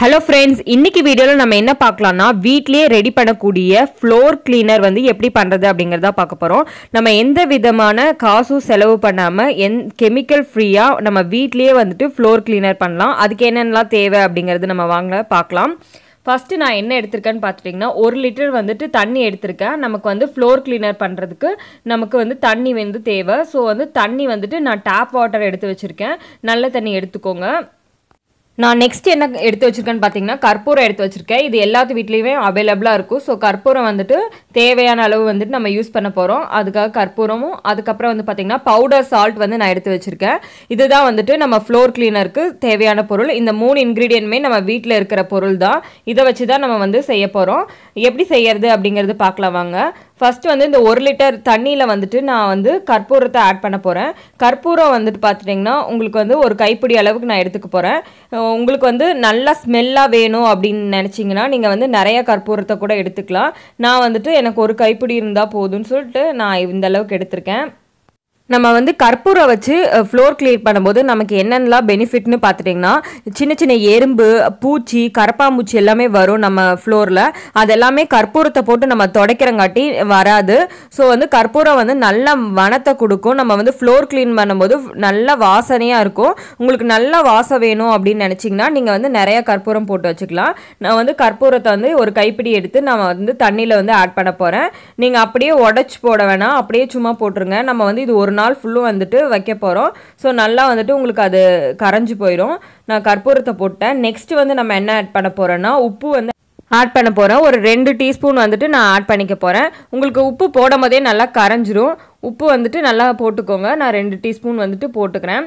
Hello friends இன்னைக்கு வீடியோவில் நம்ம என்ன பார்க்கலாம்னா வீட்லேயே ரெடி பண்ணக்கூடிய ஃப்ளோர் கிளீனர் வந்து எப்படி பண்ணுறது அப்படிங்கிறத பார்க்க போகிறோம் நம்ம எந்த விதமான காசும் செலவு பண்ணாமல் எந் கெமிக்கல் ஃப்ரீயாக நம்ம வீட்லேயே வந்துட்டு ஃப்ளோர் கிளீனர் பண்ணலாம். அதுக்கு என்னென்னலாம் தேவை அப்படிங்கிறது நம்ம வாங்க பார்க்கலாம். ஃபஸ்ட்டு நான் என்ன எடுத்திருக்கேன்னு பார்த்துட்டிங்கன்னா ஒரு லிட்டர் வந்துட்டு தண்ணி எடுத்திருக்கேன். நமக்கு வந்து ஃப்ளோர் கிளீனர் பண்ணுறதுக்கு நமக்கு வந்து தண்ணி வந்து தேவை. ஸோ வந்து தண்ணி வந்துட்டு நான் டேப் வாட்டர் எடுத்து வச்சுருக்கேன். நல்ல தண்ணி எடுத்துக்கோங்க. நான் நெக்ஸ்ட் என்ன எடுத்து வச்சிருக்கேன்னு பார்த்தீங்கன்னா கற்பூரம் எடுத்து வச்சுருக்கேன். இது எல்லாத்து வீட்லேயுமே அவைலபிளாக இருக்கும். ஸோ கற்பூரம் வந்துட்டு தேவையான அளவு வந்துட்டு நம்ம யூஸ் பண்ண போகிறோம் அதுக்காக கற்பூரமும் அதுக்கப்புறம் வந்து பார்த்திங்கன்னா பவுடர் சால்ட் வந்து நான் எடுத்து வச்சுருக்கேன். இதுதான் வந்துட்டு நம்ம ஃப்ளோர் கிளீனருக்கு தேவையான பொருள். இந்த மூணு இன்க்ரீடியன்ட்மே நம்ம வீட்டில் இருக்கிற பொருள் தான் இதை வச்சு தான் நம்ம வந்து செய்ய போகிறோம் எப்படி செய்யறது அப்படிங்கிறது பார்க்கலாம் வாங்க. ஃபஸ்ட்டு வந்து இந்த ஒரு லிட்டர் தண்ணியில் வந்துட்டு நான் வந்து கற்பூரத்தை ஆட் பண்ண போகிறேன் கற்பூரம் வந்துட்டு பார்த்துட்டிங்கன்னா உங்களுக்கு வந்து ஒரு கைப்பிடி அளவுக்கு நான் எடுத்துக்க போகிறேன் உங்களுக்கு வந்து நல்லா ஸ்மெல்லாக வேணும் அப்படின்னு நினச்சிங்கன்னா நீங்கள் வந்து நிறைய கற்பூரத்தை கூட எடுத்துக்கலாம். நான் வந்துட்டு எனக்கு ஒரு கைப்பிடி இருந்தால் போதும்னு சொல்லிட்டு நான் இந்த அளவுக்கு எடுத்திருக்கேன். நம்ம வந்து கற்பூரம் வச்சு ஃப்ளோர் கிளியர் பண்ணும்போது நமக்கு என்னென்னலாம் பெனிஃபிட்னு பார்த்துட்டிங்கன்னா சின்ன சின்ன எறும்பு பூச்சி கரப்பாம்பூச்சி எல்லாமே வரும் நம்ம ஃப்ளோரில் அது எல்லாமே கற்பூரத்தை போட்டு நம்ம துடைக்கிறங்காட்டி வராது. ஸோ வந்து கற்பூரம் வந்து நல்ல வனத்தை கொடுக்கும். நம்ம வந்து ஃப்ளோர் க்ளீன் பண்ணும்போது நல்ல வாசனையாக இருக்கும். உங்களுக்கு நல்ல வாசம் வேணும் அப்படின்னு நினச்சிங்கன்னா நீங்கள் வந்து நிறைய கற்பூரம் போட்டு வச்சுக்கலாம். நான் வந்து கற்பூரத்தை வந்து ஒரு கைப்பிடி எடுத்து நான் வந்து தண்ணியில் வந்து ஆட் பண்ண போகிறேன் நீங்கள் அப்படியே உடச்சி போட வேணாம். அப்படியே சும்மா போட்டுருங்க. நம்ம வந்து இது ஒரு நாள் ஃபுல்லும் வந்துட்டு வைக்க போகிறோம் ஸோ நல்லா வந்துட்டு உங்களுக்கு அது கரைஞ்சி போயிடும் நான் கற்பூரத்தை போட்டேன். நெக்ஸ்ட் வந்து நம்ம என்ன ஆட் பண்ண போகிறோன்னா உப்பு வந்து ஆட் பண்ண போகிறேன் ஒரு ரெண்டு டீஸ்பூன் வந்துட்டு நான் ஆட் பண்ணிக்க போகிறேன் உங்களுக்கு உப்பு போடும் போதே நல்லா கரைஞ்சிரும். உப்பு வந்துட்டு நல்லா போட்டுக்கோங்க. நான் ரெண்டு டீஸ்பூன் வந்துட்டு போட்டுக்கிறேன்.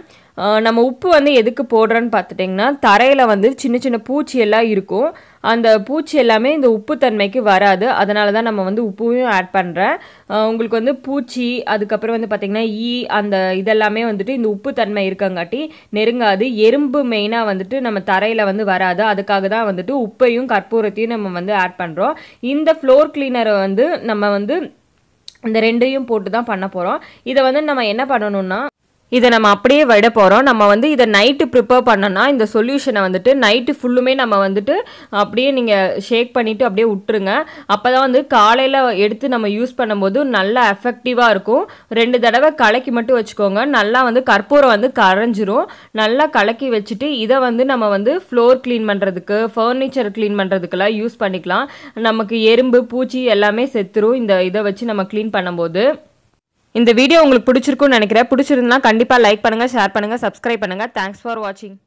நம்ம உப்பு வந்து எதுக்கு போடுறோன்னு பார்த்துட்டிங்கன்னா தரையில் வந்து சின்ன சின்ன பூச்சி எல்லாம் இருக்கும். அந்த பூச்சி எல்லாமே இந்த உப்பு தன்மைக்கு வராது. அதனால தான் நம்ம வந்து உப்பையும் ஆட் பண்ணுறேன் உங்களுக்கு வந்து பூச்சி அதுக்கப்புறம் வந்து பார்த்திங்கன்னா ஈ அந்த இதெல்லாமே வந்துட்டு இந்த உப்பு தன்மை இருக்கங்காட்டி நெருங்காது. எறும்பு மெயினாக வந்துட்டு நம்ம தரையில் வந்து வராது. அதுக்காக தான் வந்துட்டு உப்பையும் கற்பூரத்தையும் நம்ம வந்து ஆட் பண்ணுறோம் இந்த ஃப்ளோர் கிளீனரை வந்து நம்ம வந்து இந்த ரெண்டையும் போட்டு தான் பண்ண போகிறோம் இதை வந்து நம்ம என்ன பண்ணணும்னா இதை நம்ம அப்படியே விட போகிறோம் நம்ம வந்து இதை நைட்டு ப்ரிப்பேர் பண்ணோன்னா இந்த சொல்யூஷனை வந்துட்டு நைட்டு ஃபுல்லுமே நம்ம வந்துட்டு அப்படியே நீங்கள் ஷேக் பண்ணிவிட்டு அப்படியே விட்டுருங்க. அப்போ தான் வந்து காலையில் எடுத்து நம்ம யூஸ் பண்ணும்போது நல்லா எஃபெக்டிவாக இருக்கும். ரெண்டு தடவை கலக்கி மட்டும் வச்சுக்கோங்க. நல்லா வந்து கற்பூரம் வந்து கரைஞ்சிரும். நல்லா கலக்கி வச்சுட்டு இதை வந்து நம்ம வந்து ஃப்ளோர் க்ளீன் பண்ணுறதுக்கு ஃபர்னிச்சர் க்ளீன் பண்ணுறதுக்கெல்லாம் யூஸ் பண்ணிக்கலாம். நமக்கு எறும்பு பூச்சி எல்லாமே செத்துரும். இந்த இதை வச்சு நம்ம க்ளீன் பண்ணும்போது. இந்த வீடியோ உங்களுக்கு பிடிச்சிருக்குன்னு நினைக்கிறேன். பிடிச்சிருந்தா கண்டிப்பாக லைக் பண்ணுங்கள் ஷேர் பண்ணுங்கள் சப்ஸ்கிரைப் பண்ணுங்கள் தேங்க்ஸ் ஃபார் வாட்சிங்